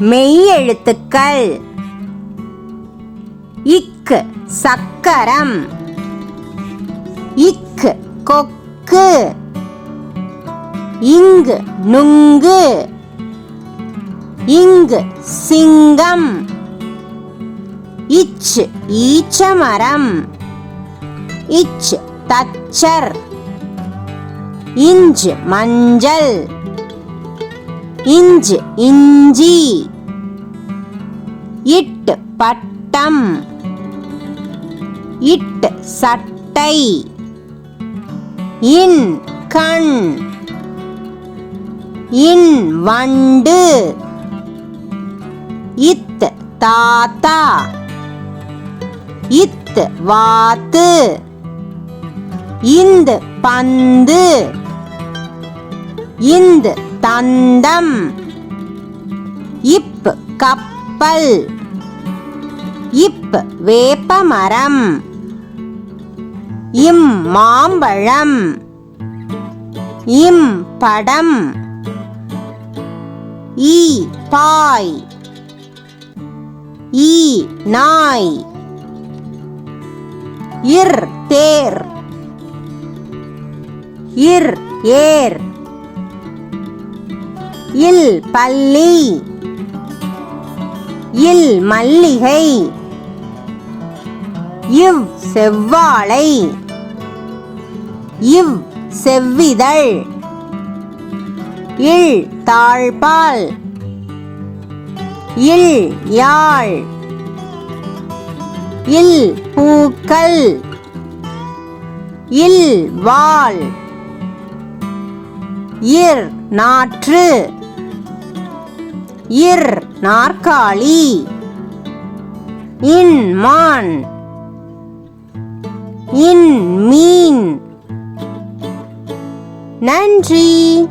மெய்யெழுத்துக்கள். இக்கு சக்கரம். இக்கு கொக்கு. இங்கு நுங்கு. இங்கு சிங்கம். இச்சு ஈச்சமரம். இச்சு தச்சர். இஞ்சு மஞ்சள். இஞ்சு இஞ்சி. இட்டு பட்டம். இட்டு சட்டை. இன் கண். இன் வண்டு. இத் தாத்தா. இத் வாத்து. இந்த பந்து. இந்த தந்தம். இப் கப்பல். இப் வேப்பமரம். இம் மாம்பழம். இம் படம். ஈ பாய். ஈ நாய். இர் தேர். இர் ஏர். இல் பள்ளி. இல் மல்லிகை. இவ் செவ்வாழை. இவ் செவ்விதழ். இல் தாழ்பால். இல் யாழ். இல் பூக்கள். இல் வாள். இர் நாற்று. இர் நாற்காலி. இன் மான். இன் மீன். நன்றி.